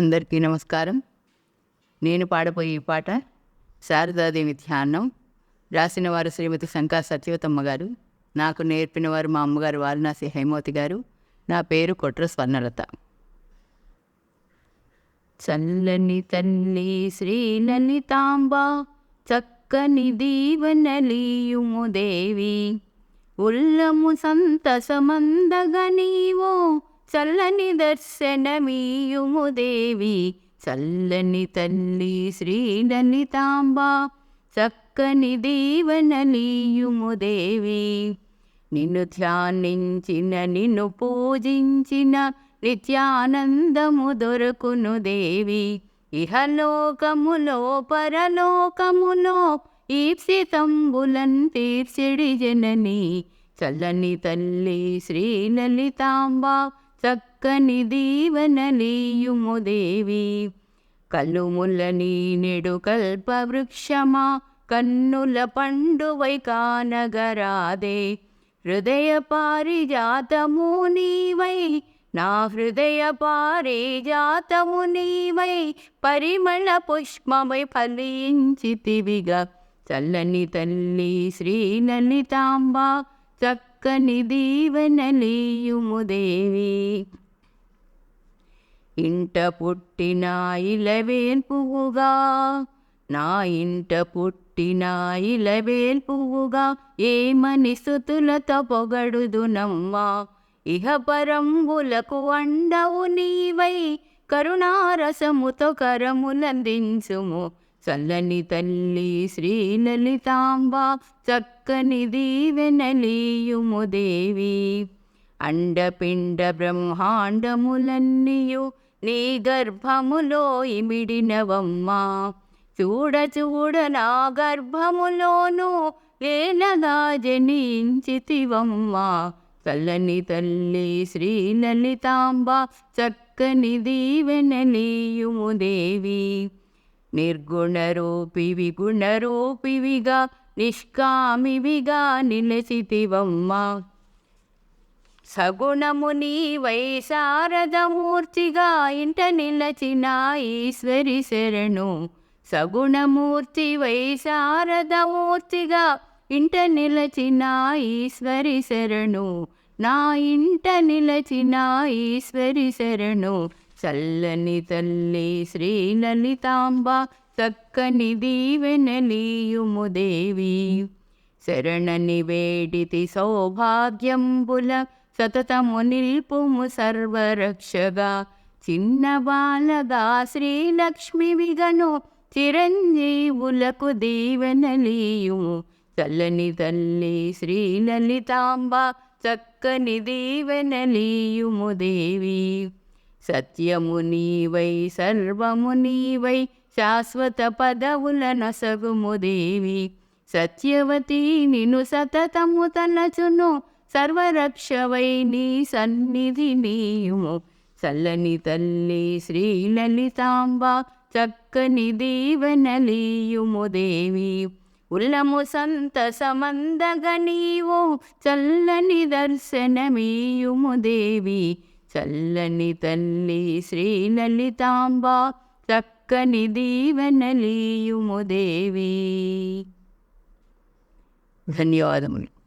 అందరికీ నమస్కారం. నేను పాడబోయే ఈ పాట శారదాదేవి ధ్యానం. రాసిన వారు శ్రీమతి శంకా సత్యవతమ్మ గారు. నాకు నేర్పిన వారు మా అమ్మగారు వారణాసి హైమవతి గారు. నా పేరు కొట్ర స్వర్ణలత. చల్లని తల్లి శ్రీ లలితాంబ చక్కని దీవనలీయుము దేవి. ఉల్లము సంతసమందగ నీవో చల్లని దర్శనమీయుము దేవి చల్లని తల్లి శ్రీ లలితాంబ చక్కని దీవనలీయుము దేవి. నిన్ను ధ్యానించిన నిన్ను పూజించిన నిత్యానందము దొరకును దేవి. ఇహలోకములో పరలోకములో ఈప్సితంబులన్ తీర్చిడి జనని చల్లని తల్లి శ్రీలలితాంబ చక్కని దీవనలీయుము దేవి. కలుముల నీ నెడు కల్ప వృక్షమా కన్నుల పండువై కానగరాదే హృదయ పారిజాతము నీవై నా హృదయ పారిజాతము నీవై పరిమళ పుష్పమై ఫలించితివిగా. చల్లని తల్లి శ్రీ చక్క చక్కని దీవెనలీయుము దేవి. ఇంట పుట్టిన ఇలవేల్పువుగా నా ఇంట పుట్టిన ఇలవేల్పువుగా ఏమని స్థుతులతో పొగడుదునమ్మా ఇహ పరంబులకు అండవు నీవై కరుణారసముతో కరములందించుము. చల్లని తల్లి శ్రీ లలితాంబ చక్కని దీవెనలీయుము దేవి. అండపిండ బ్రహ్మాండములన్నీయు నీ గర్భములో ఇమిడినవమ్మా. చూడ చూడ నా గర్భములోను వేలగా జనించితివమ్మా. చల్లని తల్లి శ్రీ లలితాంబ చక్కని దీవెనలీయుము దేవి. నిర్గుణరూపి విగుణరూపివిగా నిష్కామివిగా నిలసితివమ్మా. సగుణము నీవై శారదమూర్తిగా ఇంట నిలచిన ఈశ్వరి శరణు సగుణమూర్తి వై శారదమూర్తిగా ఇంట నిలచిన ఈశ్వరి శరణు నా ఇంట నిలచిన ఈశ్వరి శరణు చల్లని తల్లి శ్రీ లలితాంబ చక్కని దీవెనలీయుము దేవి. శరణని వేడితి సౌభాగ్యంబుల సతతము నిల్పుము సర్వరక్షగా. చిన్న బాలగా శ్రీలక్ష్మి విగను చిరంజీవులకు దీవెనలీయుము చల్లని తల్లి శ్రీ లలితాంబ చక్కని దీవెనలీయుము దేవి. సత్యము నీవై సర్వము నీవై శాశ్వత పదవుల నసగుము దేవి. సత్యవతి నిను సతతము తలచును సర్వరక్షవై నీ సన్నిధి నీయుము. చల్లని తల్లి శ్రీలలితాంబ చక్కని దీవెనలీయుము దేవి. ఉల్లము సంతసమందగ నీవు చల్లని దర్శనమీయుము దేవి. చల్లని తల్లి శ్రీ లలితాంబ చక్కని దీవెనలీయుము దేవి. ధన్యవాదములు.